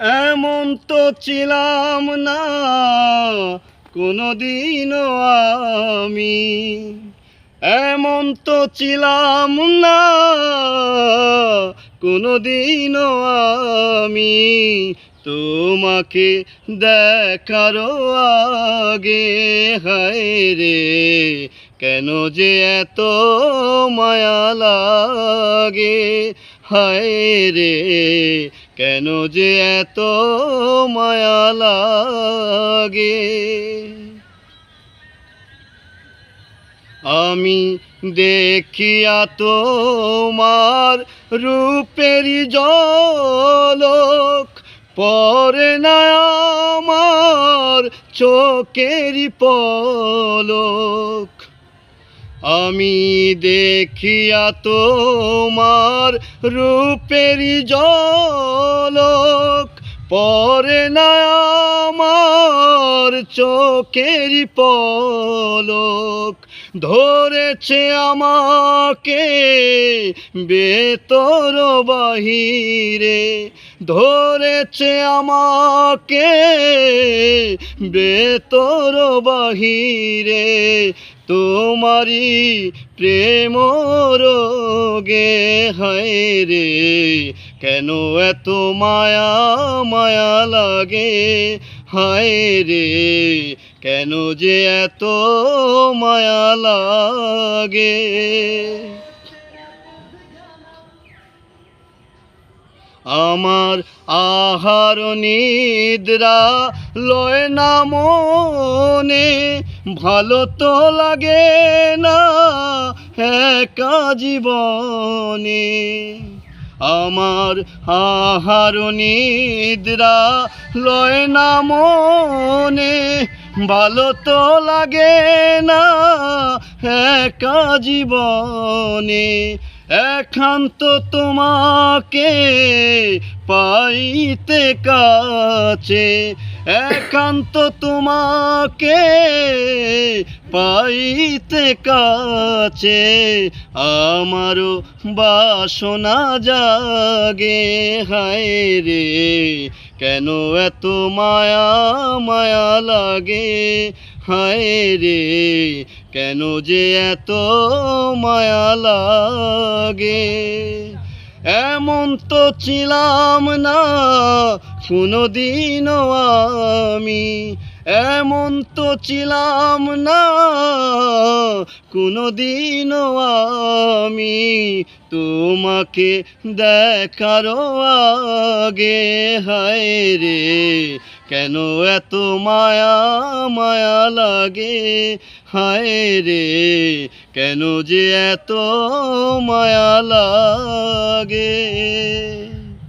এমন তো ছিলাম না, কোনোদিনও আমি। এমন তো ছিলাম না, কোনোদিনও আমি। তোমাকে দেখারও আগে, হায় রে, কেন যে এত মায়া লাগে। হায় রে, কেন যে এত মায়া লাগে? আমি দেখিয়া তোমার রূপেরই জলক পরে না আমার চোখেরই পলক। আমি দেখিয়া তোমার রূপের জলক পরে না আমার চোখেরই পলক। ধরেছে আমাকে বেতর বাহিরে। ধরেছে আমাকে বেতর বাহিরে। তোমারি প্রেম রোগে হায় রে, কেন এত মায়া মায়া লাগে হায় রে, কেন যে এত মায়া লাগে? আমার আহার নিদ্রা লয় না মনে ভালো তো লাগে না একা জীবনে। আমার আহার নিদ্রা লয় না মনে। ভালো তো লাগে না একা জীবনে। একান্ত তোমাকে পাইতে কাছে। একান্ত তোমাকে পাইতে কাছে আমারও বাসনা জাগে, হায় রে, কেন এত মায়া মায়া লাগে? হায় রে, কেন যে এত মায়া লাগে? এমন তো ছিলাম না কোনোদিনও আমি। এমন তো ছিলাম না কোনো কোনোদিনও আমি তোমাকে দেখারও আগে, হায় রে, কেন এত মায়া মায়া লাগে, হায় রে, কেন যে এত মায়া লাগে?